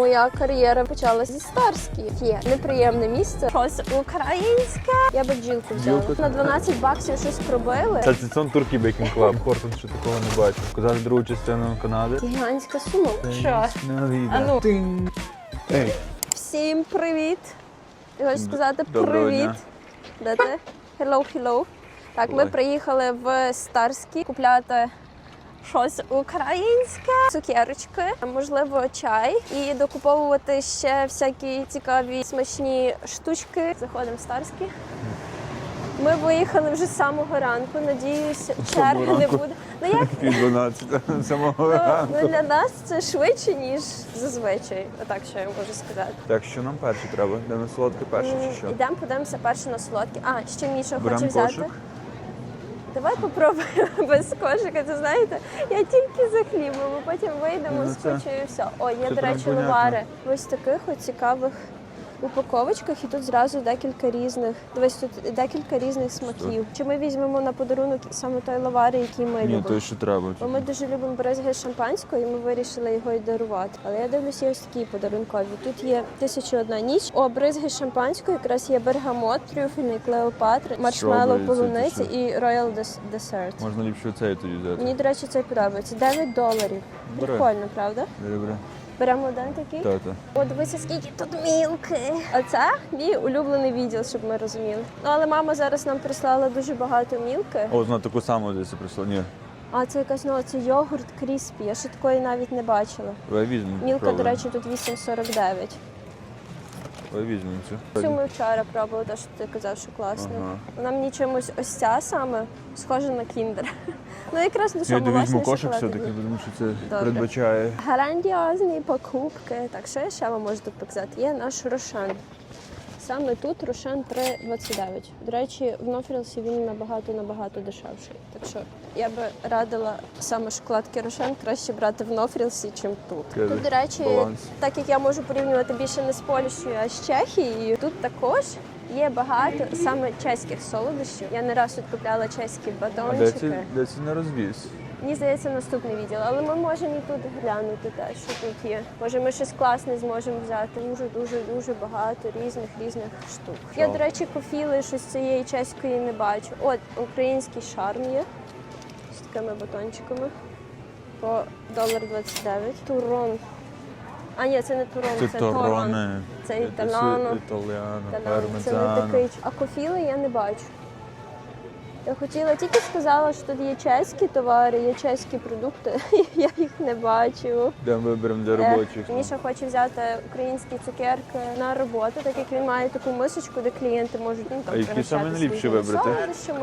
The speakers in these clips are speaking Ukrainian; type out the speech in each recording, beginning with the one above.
Моя кар'єра почалася зі Старські. Є неприємне місце. Щось українське. Я би бджілку взяла. Бджілку? На 12 баксів щось пробили. Це Цицон Туркey Baking Club. Хортон ще такого не бачив. Казати другу частину Канади. Гігантська сума. Що? А ну. Тинь. Ей, Всім привіт. Я хочу сказати Доброго привіт. дня. Де ти? Hello, hello. Так, ми Ой. приїхали в Старський купляти щось українське, цукерочки, можливо, чай і докуповувати ще всякі цікаві смачні штучки. Заходимо в Старський. Ми виїхали вже з самого ранку. Надіюсь, черги не буде. Ну як пів 12 самого ну, ранку. ну, для нас це швидше, ніж зазвичай. Отак що я можу сказати. Так, що нам перше треба? Де на солодке перше чи що? Йдемо, подивимося перше на солодкі. А, ще Міша хоче взяти. кошик. Давай попробуємо без кошика. Це знаєте, я тільки за хлібом, потім вийдемо Ну, з кучею і все. О, є, це до речі, новари. ось таких от цікавих упаковочках, і тут зразу декілька різних. Дивись, тут декілька різних смаків. Чи ми візьмемо на подарунок саме той лавар, який ми Ні, любимо? то що треба. Бо ми дуже любимо бризги шампанського, і ми вирішили його й дарувати. Але я дивлюся, є ось такі подарункові. Тут є тисяча одна ніч. О, бризги шампанського якраз є бергамот, трюфельний Strawberry, це полуниці ти і роял десерт. Можна ліпше цей тоді взяти. Мені, до речі, це подобається. 9 доларів. Бери. Прикольно, правда? Добре. Беремо один такий. Так, так. О, дивися, скільки тут мілки. А це мій улюблений відділ, щоб ми розуміли. Ну але мама зараз нам прислала дуже багато мілки. О, вона таку саму десь прислала. Ні, А це якась ну, це йогурт кріспі. Я ще такої навіть не бачила. візьмемо. Мілка, до речі, тут 8,49. Давай візьмемо цю. Цю ми вчора пробували, те, що ти казав, що класно. Ага. Вона мені чимось ось ця саме схожа на кіндер. Ну якраз до Я що візьму кошик все-таки, тому що це Добре. передбачає. Грандіозні покупки. Так, що я ще вам можу показати? Є наш рошен. Саме тут рошен 3,29. До речі, в Нофрілсі він набагато набагато дешевший. Так що я би радила саме шоколадки рошен краще брати в Нофрілсі, чим тут. Тут, до речі, баланс. так як я можу порівнювати більше не з Польщею, а з Чехією, тут також є багато саме чеських солодощів. Я не раз тут купляла чеські А де батончики. де це на розвіз? Мені здається, наступний відділ, але ми можемо і тут глянути те, що тут є. Може, ми щось класне зможемо взяти. Дуже, дуже, дуже багато різних різних штук. Я, до речі, кофіли щось цієї чеської не бачу. От український шарм є з такими батончиками по долар 29. Турон. А ні, це не турон, це, Це торон. Це Це італяно. Італіано, Це не пармезано. такий. А кофіли я не бачу. Я хотіла, тільки сказала, що тут є чеські товари, є чеські продукти. Я їх не бачу. Де ми виберемо для Е, робочих. Міша хоче взяти українські цукерки на роботу, так як він має таку мисочку, де клієнти можуть ну, там А які саме найліпші вибрати?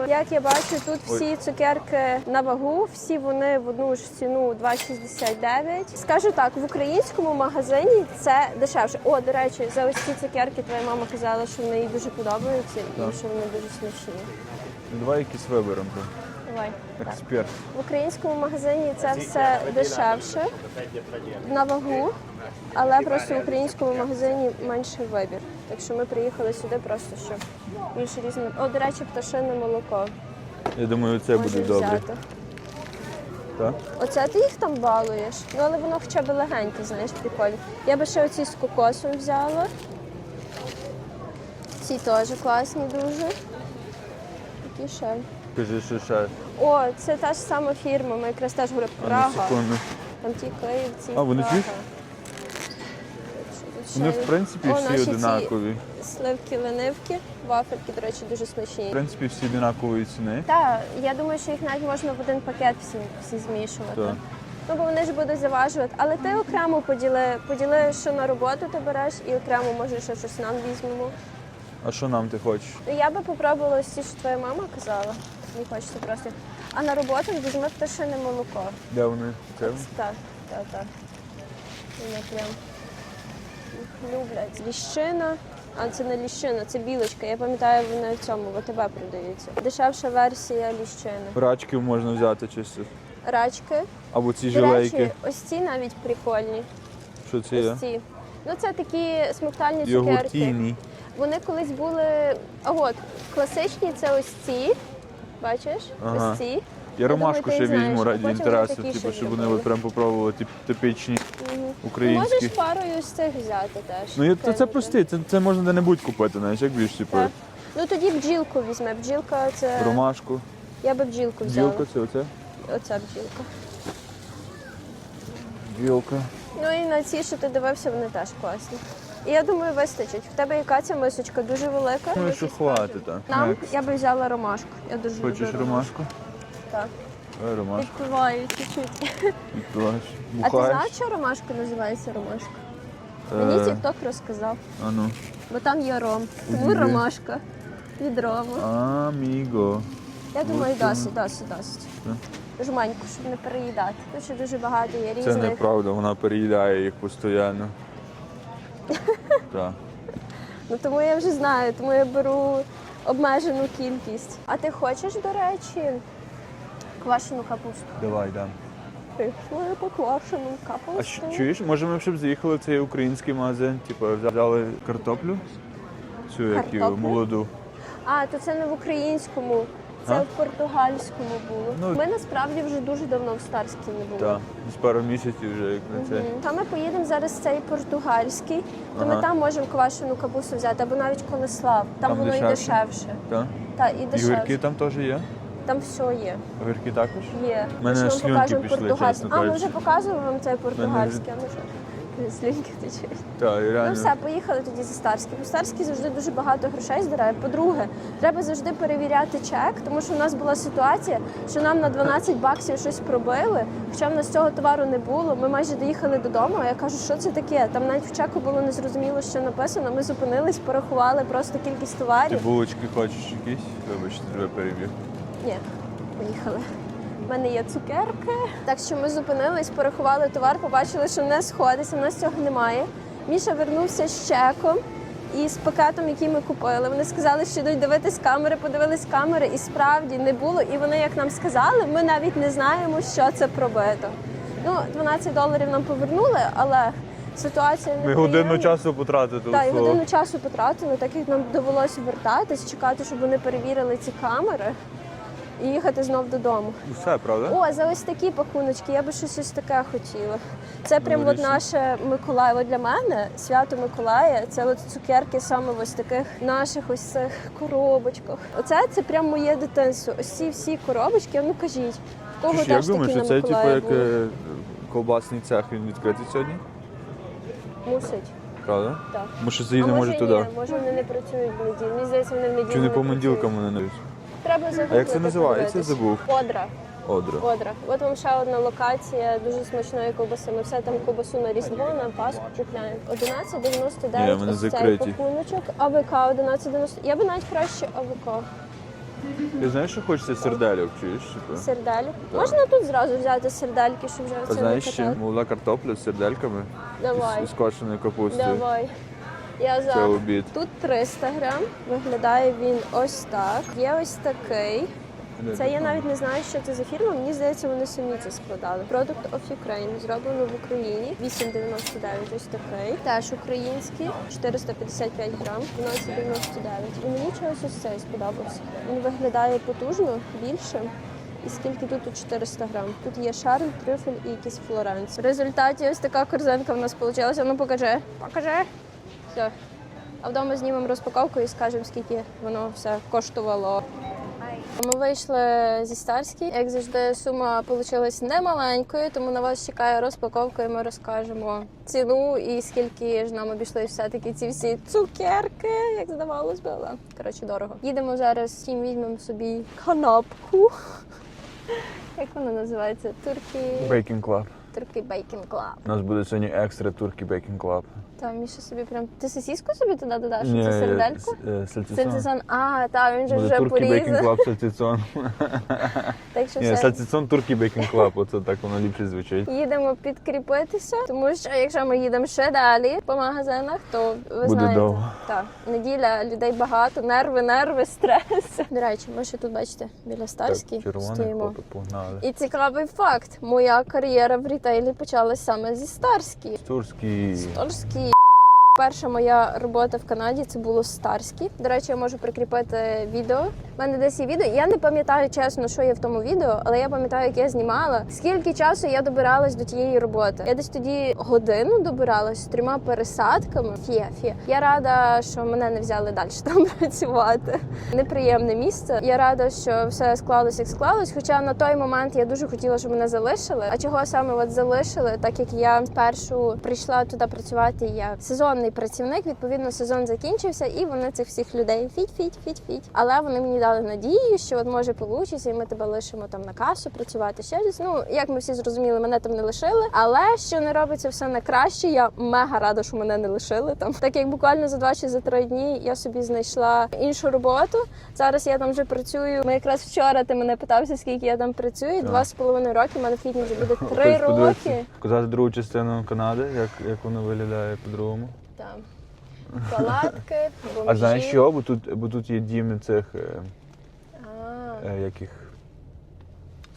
Як я бачу, тут всі цукерки на вагу, всі вони в одну ж ціну 2,69. Скажу так, в українському магазині це дешевше. О, до речі, за ось ці цукерки твоя мама казала, що вони їй дуже подобаються і що вони дуже смачні. Давай якісь виберемо. Давай. Експерт. В українському магазині це все дешевше на вагу, але просто в українському магазині менший вибір. Так що ми приїхали сюди просто щоб більше різних. О, до речі, пташине молоко Я думаю, це буде можеш добре. взяти. Так? Оце ти їх там балуєш. Ну але воно хоча б легеньке, знаєш, прикольно. Я би ще оці з кокосом взяла. Ці теж класні дуже. Які ще? Кажи, що ще. О, це та ж сама фірма, ми якраз теж говоримо А, ну, Прага. секунду. Там ті київці. А, вони Прага. чуєш? Тут ще Вони, є. в принципі, О, всі ці одинакові. Сливки ленивки, вафельки, до речі, дуже смачні. В принципі, всі одинакової ціни. Так, я думаю, що їх навіть можна в один пакет всі, всі змішувати. Так. Ну, бо вони ж будуть заважувати. Але ти окремо поділи, поділи, що на роботу ти береш, і окремо може ще щось нам візьмемо. А що нам ти хочеш? Ну, Я би попробувала ось ці, що твоя мама казала. Не хочеться просто. А на роботу візьми пташине молоко. Де вони? Це? Так, так, так. Вони прям їх люблять. Ліщина. А це не ліщина, це білочка. Я пам'ятаю, вони в цьому в АТБ продаються. Дешевша версія ліщини. Рачків можна взяти чисто. Рачки. Або ці До речі, жилейки. ось ці навіть прикольні. Що це є? Ось ці. Ну це такі смоктальні цукерки. Вони колись були. А от класичні це ось ці. Бачиш? Ага. Ось ці. Я ромашку ще візьму раді інтересу, типу, щоб вони от прям попробували тип- типічні. Можеш українські. парою з цих взяти теж. Ну я- це кинути. прості, це, це можна де-небудь купити, знаєш, як більш типу Так. Ну тоді бджілку візьме. Бджілка це. ромашку. Я би бджілку взяла. Бджілка це оце? Оця бджілка. Бджілка. Ну і на ці, що ти дивився, вони теж класні. Я думаю, вистачить. В тебе яка ця мисочка дуже велика. Ну, що хватить, так. Нам Як? я би взяла ромашку. Я дуже Хочеш люблю ромашку? Так. Давай ромашку. Відпиваю чуть-чуть. Відпиваєш. А ти Бухаєш? знаєш, що ромашка називається ромашка? Мені Е, тікток розказав, А ну. бо там є ром. Тому ромашка від рому. Аміго. Я думаю, досить, досить, досить. Жменьку, щоб не переїдати. Тут ще дуже багато є Це різних. неправда, вона переїдає їх постійно. Так. Ну тому я вже знаю, тому я беру обмежену кількість. А ти хочеш, до речі, квашену капусту? Давай, дам. Пішли по квашену А капусту. щ- чуєш, може ми б ще б заїхали в цей український магазин, типу взяли картоплю? Цю як її, Картоплю? молоду. А, то це не в українському, це в португальському було. Ну, Ми насправді вже дуже давно в Старській не були. Так, з пару місяців вже як на це. Та ми поїдемо зараз в цей португальський, то ми там можемо квашену капусту взяти, або навіть колеслав. Там, Там воно і дешевше? дешевше. Так. Та, і І дешевше. огірки там теж є? Там все є. Огірки також? Є. Мене Ми вам покажемо пішли, португальський. А, ми вже показували вам цей португальський, а Слінки течуть. Так, і Ну все, поїхали тоді за Старський. Бо Старський завжди дуже багато грошей здирає. По-друге, треба завжди перевіряти чек, тому що у нас була ситуація, що нам на 12 баксів щось пробили, хоча в нас цього товару не було. Ми майже доїхали додому. А я кажу, що це таке? Там навіть в чеку було незрозуміло, що написано. Ми зупинились, порахували просто кількість Ти товарів. булочки хочеш якісь? Вибачте, тебе перебіг. Ні, поїхали. У мене є цукерки. Так що ми зупинились, порахували товар, побачили, що не сходиться, в нас цього немає. Міша вернувся з чеком і з пакетом, який ми купили. Вони сказали, що йдуть дивитись камери, подивились камери, і справді не було. І вони, як нам сказали, ми навіть не знаємо, що це пробито. Ну, 12 доларів нам повернули, але ситуація не Ми годину часу потратили. так, і слово. годину часу потратили, так як нам довелося вертатись, чекати, щоб вони перевірили ці камери і їхати знов додому. Все, правда? О, за ось такі пакуночки, я би щось ось таке хотіла. Це прям от наше Миколаєво для мене, свято Миколая. Це от цукерки саме в ось таких наших ось цих коробочках. Оце це прям моє дитинство. Ось ці всі коробочки, ну кажіть, в кого як теж думаєш, такі що на це типу як були? е, колбасний цех він відкритий сьогодні? Мусить, Правда? так. Може А заїдемо може може туди. ні, може вони не працюють в неділю. Мені здається, вони в неділю Чи не по працюють. манділкам вони навіть? Треба А як це називається? подивитись. Забув. Одра. Одра. Одра. От вам ще одна локація дуже смачної ковбаси. Ми все там ковбасу на Різдво, на Пасху купляємо. 11,99 Ні, вони ось цей закриті. пакуночок. АВК 11,90. Я би навіть краще АВК. Ти знаєш, що хочеться серделів, чуєш? Типу? Сердель. Можна тут зразу взяти сердельки, щоб вже А це знаєш катати? Молода картопля з сердельками Давай. з, з квашеною капустою. Давай. Я Це за. обід. Тут 300 грам. Виглядає він ось так. Є ось такий. Це я навіть не знаю, що це за фірма. Мені здається, вони самі це складали. Product of Ukraine, зроблено в Україні. 8,99 ось такий. Теж український, 455 грам, 12,99. І мені чогось ось цей сподобався. Він виглядає потужно, більше. І скільки тут? Тут 400 грам. Тут є шарль, трюфель і якийсь флоренс. В результаті ось така корзинка в нас вийшла. Ну покажи. Покажи. Все. А вдома знімемо розпаковку і скажемо, скільки воно все коштувало. Ми вийшли зі Старській. Як завжди, сума вийшла немаленькою, тому на вас чекає розпаковка, і ми розкажемо ціну і скільки ж нам обійшли все-таки ці всі цукерки, як здавалось би, але коротше дорого. Їдемо зараз, всім візьмемо собі канапку. Як вона називається? Туркі Бейкінг Клаб. Туркі Бейкін Клаб. У нас буде сьогодні екстра туркі бейкінг клаб. Та Міша собі прям. Ти сосіску собі туди додаш? Це сердельку? Сальтісон. Сальцісон. А, так, він же вже туркі бейкінг порізав. клаб сальтісон. Так що Ні, все. сальтісон туркі бейкінг клаб, оце так воно ліпше звучить. Їдемо підкріпитися, тому що якщо ми їдемо ще далі по магазинах, то ви Буде знаєте, довго. так, неділя людей багато, нерви, нерви, стрес. До речі, ми ще тут бачите біля Старській червоний стоїмо. хлопець, погнали. І цікавий факт: моя кар'єра в рітейлі почалась саме зі Старській. Турський. Старській. Перша моя робота в Канаді це було Старські. До речі, я можу прикріпити відео. У мене десь є відео. Я не пам'ятаю чесно, що є в тому відео, але я пам'ятаю, як я знімала. Скільки часу я добиралась до тієї роботи. Я десь тоді годину добиралась з трьома пересадками. Фія, фія. Я рада, що мене не взяли далі там працювати. Неприємне місце. Я рада, що все склалось як склалось. Хоча на той момент я дуже хотіла, щоб мене залишили. А чого саме от залишили? Так як я спершу прийшла туди працювати як сезонний працівник. Відповідно, сезон закінчився, і вони цих всіх людей фіть, фіть, фіть, фіть. Але вони мені дали надію, що от може получиться, і ми тебе лишимо там на касу працювати. Ще десь. Ну як ми всі зрозуміли, мене там не лишили. Але що не робиться все на краще. Я мега рада, що мене не лишили там. Так як буквально за два чи за три дні я собі знайшла іншу роботу. Зараз я там вже працюю. Ми якраз вчора ти мене питався, скільки я там працюю. Два з половиною роки. У мене в квітні вже буде три роки. Показати другу частину Канади, як, як воно виглядає по-другому. Там палатки, бомжі. А знаєш що? Бо тут, бо тут є дім цих е, А, е, яких.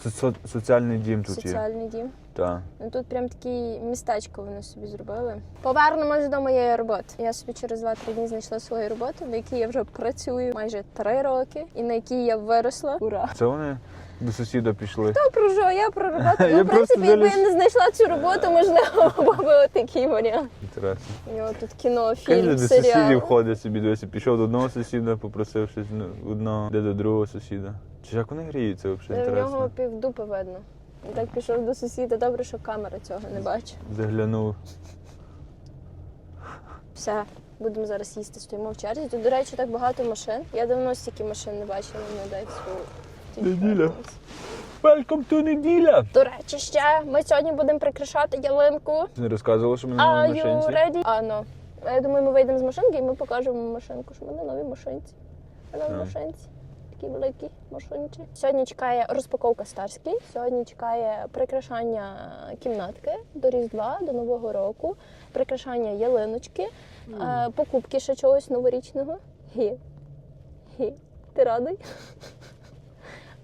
Со- со- соціальний дім тут є. соціальний дім. Так. Ну тут прям такі містечко вони собі зробили. Повернемось до моєї роботи. Я собі через 2-3 дні знайшла свою роботу, на якій я вже працюю майже 3 роки, і на якій я виросла. Ура! Це вони до сусіда пішли. То про що? Я про роботу. Я Ну, в просто принципі, якби я не знайшла цю роботу, можливо, був би такий варіант. Інтересно. У нього тут кіно, Каже, фільм, сусідів серіал. ходить собі дивися. Пішов до одного сусіда, попросив щось ну, одного, де до другого сусіда. Чи як вони гріються взагалі В нього півдупи видно. І так пішов до сусіда. Добре, що камера цього не бачить. Заглянув. Все, будемо зараз їсти, стоїмо в черзі. Тут, до речі, так багато машин. Я давно стільки машин не бачила на Одесу. Неділя. Welcome to неділя! До речі, ще ми сьогодні будемо прикрашати ялинку. Ти не розказувала, що ми на Are новій you машинці? ready? А, ну. Я думаю, ми вийдемо з машинки і ми покажемо машинку, що ми на новій машинці. Ми на новій машинці. Такі великі машинці. Сьогодні чекає розпаковка старський. Сьогодні чекає прикрашання кімнатки до Різдва, до Нового року, прикрашання ялиночки, е, покупки ще чогось новорічного. Гі. Гі. Ти радий?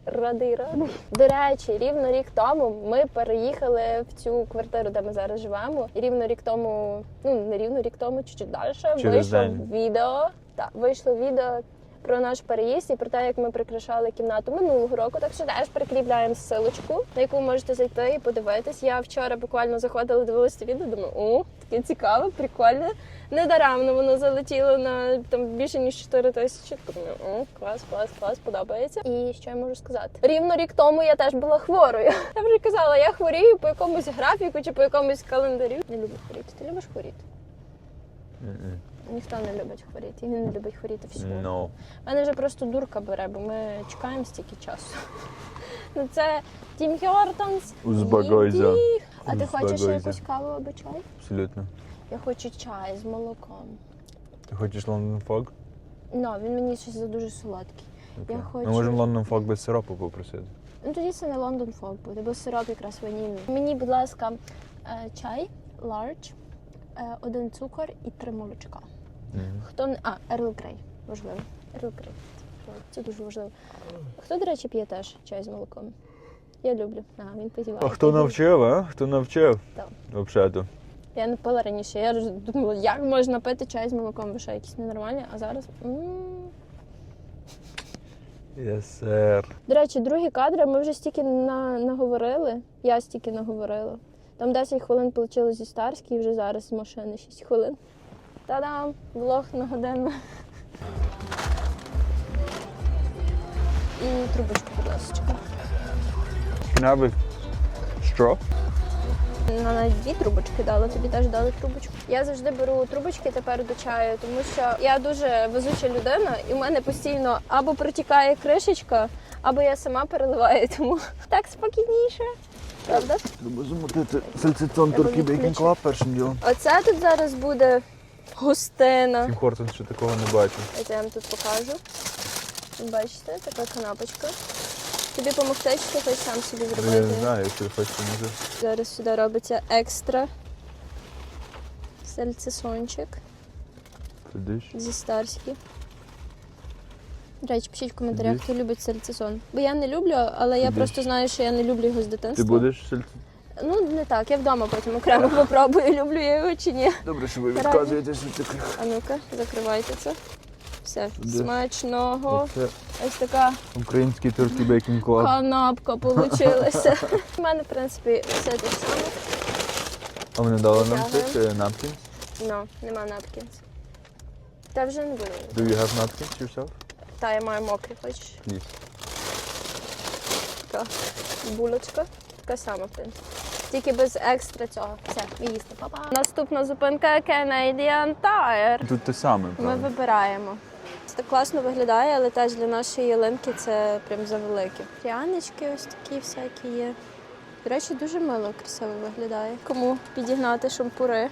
Радий, радий. До речі, рівно рік тому ми переїхали в цю квартиру, де ми зараз живемо. І рівно рік тому, ну не рівно рік тому, чуть-чуть далі, Через вийшло день. відео. Так, вийшло відео про наш переїзд і про те, як ми прикрашали кімнату минулого року. Так що теж прикріпляємо ссылочку, на яку можете зайти і подивитись. Я вчора буквально заходила, дивилася відео, думаю, о, таке цікаве, прикольне. Недаремно воно залетіло на там більше ніж 4 тисячі. Думаю, о, клас, клас, клас, подобається. І що я можу сказати? Рівно рік тому я теж була хворою. Я вже казала, я хворію по якомусь графіку чи по якомусь календарю. Не люблю хворіти. Ти любиш хворіти? Мгм. Ніхто не любить хворіти. І він не любить хворіти всього. No. Мене вже просто дурка бере, бо ми чекаємо стільки часу. Ну це Тім Хьортонс. Узбагойза. Їдіх. А ти хочеш якусь каву або чай? Абсолютно. Я хочу чай з молоком. Ти хочеш London Fog? Ну, він мені щось за дуже солодкий. Окей. хочу- Ми можемо London Fog без сиропу попросити. Ну тоді це не Лондон Фок буде, бо сироп якраз ванільний. Мені, будь ласка, е, чай, large, е, один цукор і три молочка. Мгм. Хто. А, Ерл Грей. Важливо. Ерл Грей. Це дуже важливо. Хто, до речі, п'є теж чай з молоком? Я люблю. А, він позіває. А хто навчив, а? Хто навчив? Так. Взагалі-то. Я не пила раніше. Я думала, як можна пити чай з молоком, ви що, якісь ненормальні, а зараз. Yes, sir. До речі, другі кадри ми вже стільки на, наговорили. Я стільки наговорила. Там 10 хвилин вийшло зі Старській, і вже зараз з машини 6 хвилин. Та-дам! Влог на годину. І трубочку, будь ласка. Кнабик. Що? На навіть дві трубочки дали, тобі теж дали трубочку. Я завжди беру трубочки тепер до чаю, тому що я дуже везуча людина, і в мене постійно або протікає кришечка, або я сама переливаю, тому так спокійніше. Правда? Треба замутити сальцитон Треба Turkey Bacon відключити. Club першим ділом. Оце тут зараз буде густина. Тім Хортон ще такого не бачив. Ось я вам тут покажу. Бачите, така канапочка. Тобі допомогти, чи ти хочеш сам собі зробити? Я не знаю, якщо хочете, може. Зараз сюди робиться екстра сальцесончик Сидиш. зі старські. До речі, пишіть в коментарях, хто любить сальцесон. Бо я не люблю, але я Сидиш. просто знаю, що я не люблю його з дитинства. Ти будеш сальцитон? Ну, не так, я вдома потім окремо попробую, люблю я його чи ні. Добре, що ви Раді. відказуєте, що це А ну-ка, закривайте це. Все, Де? смачного. Це Ось така український туркey бейкінг клаб. канапка получилася. У мене, в принципі, все те саме. А вони дали нам Дякую. цих напкінс? Ну, нема напкінс. Та вже не буде. Do you have napkins yourself? Та я маю мокрі, хочеш? Please. Така булочка. Така сама, в принципі. Тільки без екстра цього. Все, ми їсти. Па-па. Наступна зупинка Canadian Tire. Тут те саме, Ми вибираємо. Це так класно виглядає, але теж для нашої ялинки це прям завелике. Прянички ось такі всякі є. До речі, дуже мило, красиво виглядає. Кому підігнати шампури?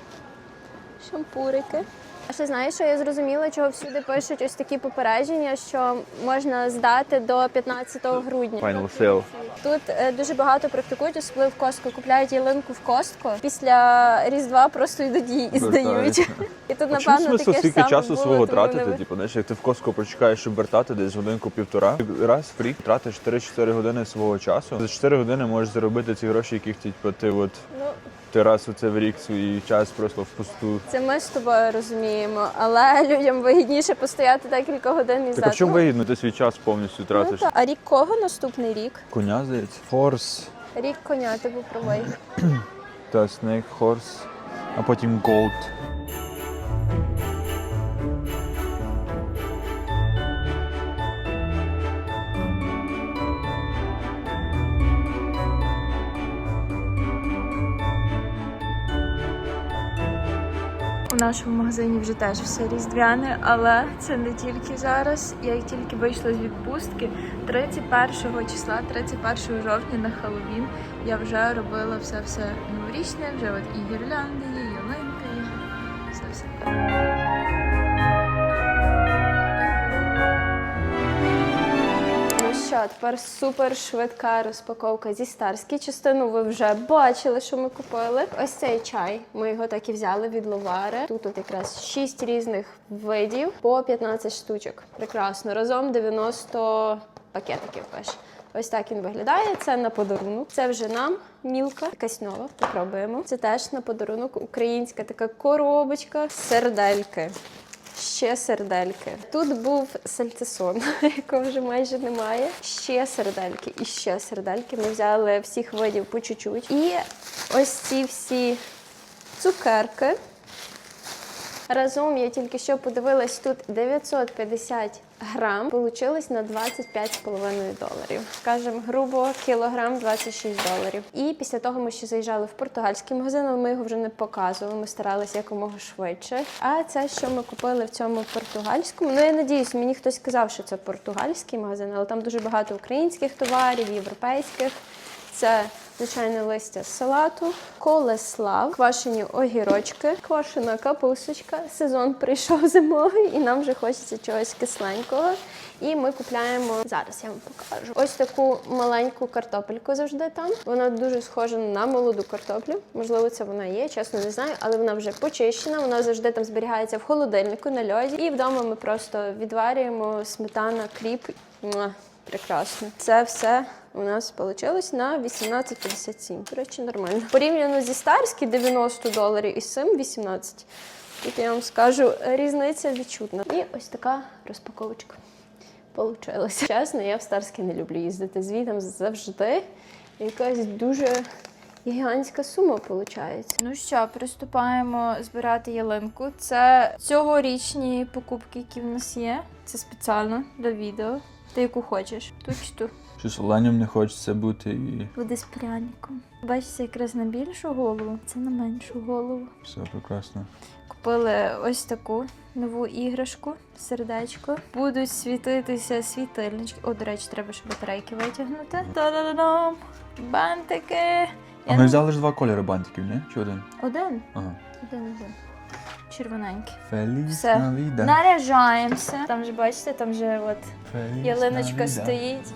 Шампурики. А ще знаєш, що я зрозуміла, чого всюди пишуть ось такі попередження, що можна здати до 15 грудня. Final sale. Тут е, дуже багато практикують, особливо в Костко. Купляють ялинку в Костко. Після Різдва просто йдуть її і здають. Вертають. І тут, напевно, смисл таке ж стільки саме часу було, свого тому тратити? ви- Типу, знаєш, як ти в Костко почекаєш, щоб вертати десь годинку-півтора. Раз в рік тратиш 4-4 години свого часу. За 4 години можеш заробити ці гроші, яких типу, ти от Ну, ти раз оце в рік свій час просто впусту. це ми з тобою розуміємо, але людям вигідніше постояти декілька годин і Так а в чому Ну, вигідно? Ти свій час повністю ну, тратиш. та. А рік кого наступний рік? Коня, здається. Хорс Рік коня, ти був правий. та Снейк Хорс, а потім Голд. У нашому магазині вже теж все різдвяне, але це не тільки зараз. Я тільки вийшла з відпустки 31 числа, 31 жовтня на Хеллоуін, я вже робила все все новорічне, вже от і гірлянди, що, тепер супер швидка розпаковка зі старські. Частину ви вже бачили, що ми купили. Ось цей чай. Ми його так і взяли від Ловари. Тут от якраз 6 різних видів по 15 штучок. Прекрасно. Разом 90 пакетиків пише. Ось так він виглядає. Це на подарунок. Це вже нам мілка, якась нова. Попробуємо. Це теж на подарунок українська така коробочка. Сердельки. Ще сердельки. Тут був сальцисон, якого вже майже немає. Ще сердельки і ще сердельки. Ми взяли всіх видів по чуть-чуть. І ось ці всі цукерки. Разом я тільки що подивилась, тут 950 грам. Получилось на 25,5 доларів. Скажем, грубо кілограм 26 доларів. І після того ми ще заїжджали в португальський магазин, але ми його вже не показували. Ми старалися якомога швидше. А це, що ми купили в цьому португальському. Ну я надіюсь, мені хтось сказав, що це португальський магазин, але там дуже багато українських товарів, європейських. Це звичайне листя салату, колеслав, квашені огірочки, квашена капусточка. Сезон прийшов зимовий, і нам вже хочеться чогось кисленького. І ми купляємо зараз. Я вам покажу. Ось таку маленьку картопельку завжди там. Вона дуже схожа на молоду картоплю. Можливо, це вона є, чесно не знаю, але вона вже почищена. Вона завжди там зберігається в холодильнику на льоді. І вдома ми просто відварюємо сметана, кріп. Прекрасно. Це все у нас вийшло на 18,57. До речі, нормально. Порівняно зі старські 90 доларів і з цим 18. Тут я вам скажу, різниця відчутна. І ось така розпаковочка. Получилося. Чесно, я в Старське не люблю їздити. Звідом завжди якась дуже гігантська сума виходить. Ну що, приступаємо збирати ялинку. Це цьогорічні покупки, які в нас є. Це спеціально для відео. Ти яку хочеш? Ту чи ту? Щось оленям не хочеться бути і Буде з пряником. Бачите, якраз на більшу голову, це на меншу голову. все прекрасно. Купили ось таку нову іграшку, сердечко. Будуть світитися світильнички. О, до речі, треба ще батарейки витягнути. Та-да-да-дам! Бантики! А Я ми не- взяли ж два кольори бантиків, ні? Чи один? Один. Ага. Один один. Червоненький. Feliz Все. Navidad. Наряжаємося. Там же бачите, там же от ялиночка стоїть.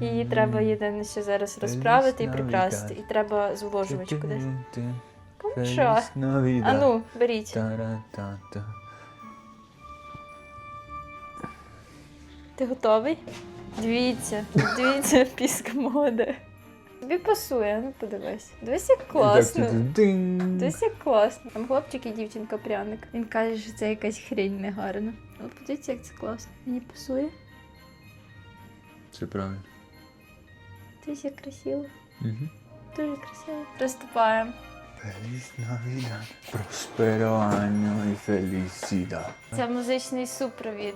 Її треба єдине ще зараз розправити і прикрасити. І треба зволожувачку десь. Feliz Що? А ну, беріть. Ти готовий? Дивіться, дивіться, піска моди. Тобі пасує, ну подивись. Дивись, як класно. Дивись, як класно. Там хлопчик і дівчинка пряник. Він каже, що це якась хрень негарна. Але подивіться, як це класно. Мені пасує. Правильно. Як красиво. Угу. Дуже красиво. Приступаємо. Feliz Navidad. Prospero año y felicidad. Це музичний супровід.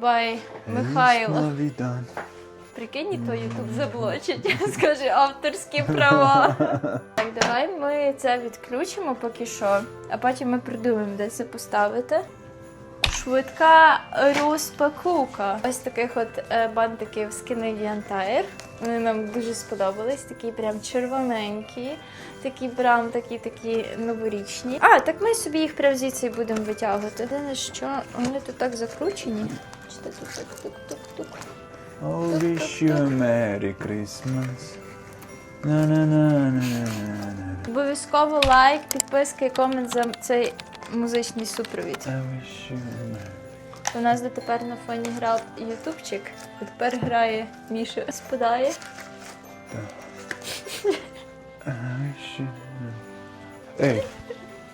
Бай Михайло. Feliz Navidad. Прикинь, то Ютуб заблочить. Скаже авторські права. Так, давай ми це відключимо поки що, а потім ми придумаємо, де це поставити. Швидка розпаковка. Ось таких от е, бантиків з Canadian Tire. Вони нам дуже сподобались. Такі прям червоненькі, такі прям такі такі новорічні. А, так ми собі їх прям звідси будемо витягувати. Єдине, що вони тут так закручені. Чи тут тук-тук-тук-тук. I'll wish you a Merry Christmas. На на на на на Обов'язково лайк, підписка і комент за цей музичний супровід. У нас дотепер на фоні грав ютубчик, а тепер грає Міша спадає. Ей,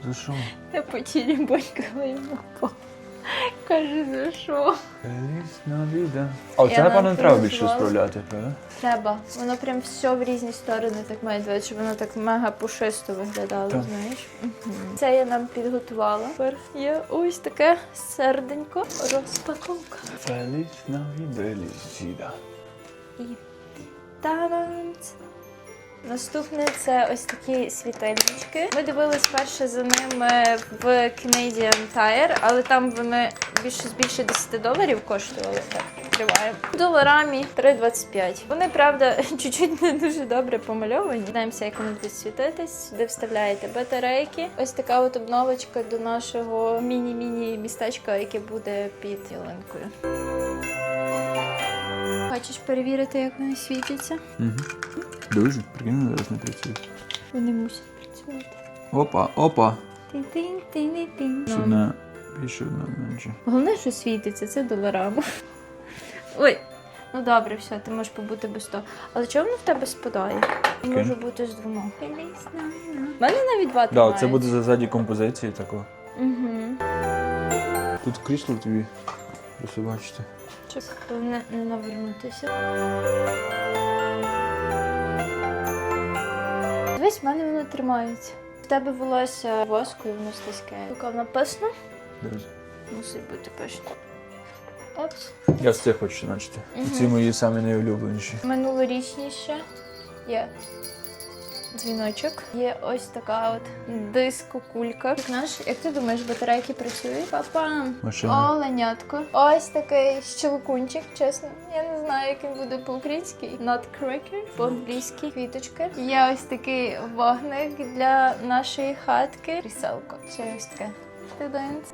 за що? Я потірібонькала йому по. Каже, за що? Feliz Navidad. А оце, напевно, не треба більше справляти, правда? Треба. Воно прям все в різні сторони так має дивитися, щоб воно так мега пушисто виглядало, Так. знаєш. Мгм. Це я нам підготувала. Тепер є ось таке серденько. Розпаковка. Navidad. Felicidad. І таранц. Наступне це ось такі світильнички. Ми дивились перше за ними в Canadian Tire, але там вони більше більше 10 доларів коштували. Так, відкриваємо. Доларамі 3,25. Вони, правда, чуть-чуть не дуже добре помальовані. Знаємося, як вони будуть світитись. Сюди вставляєте батарейки. Ось така от обновочка до нашого міні-міні містечка, яке буде під ялинкою. Хочеш перевірити, як вони світяться? Угу. Дуже. Прикинь, зараз не працює. Вони мусять працювати. Опа, опа. Ну, одна більше, одна менше. Головне, що світиться, це доларама. Ой, ну добре, все, ти можеш побути без того. Але чого воно в тебе спадає? Може бути з двома. У мене навіть два Так, це буде за заді композиції такого. Угу. Тут крісло тобі. Просто бачите. Чек, головне не навернутися. Дивись, в мене воно тримається. В тебе волосся воску і воно слизьке. Поки написано, Дивись. мусить бути пишно. Опс. Я з цих хочу начати. Угу. Ці мої самі найулюбленіші. Минулорічні ще є дзвіночок. Є ось така от диско-кулька. Як наш, як ти думаєш, батарейки працюють? Папам. Машина. Оленятко. Ось такий щелкунчик, чесно. Я не знаю, як він буде по-українськи. Nutcracker, по-англійськи квіточка. Є ось такий вогник для нашої хатки. Кріселко. Ще ось таке. Тидинць.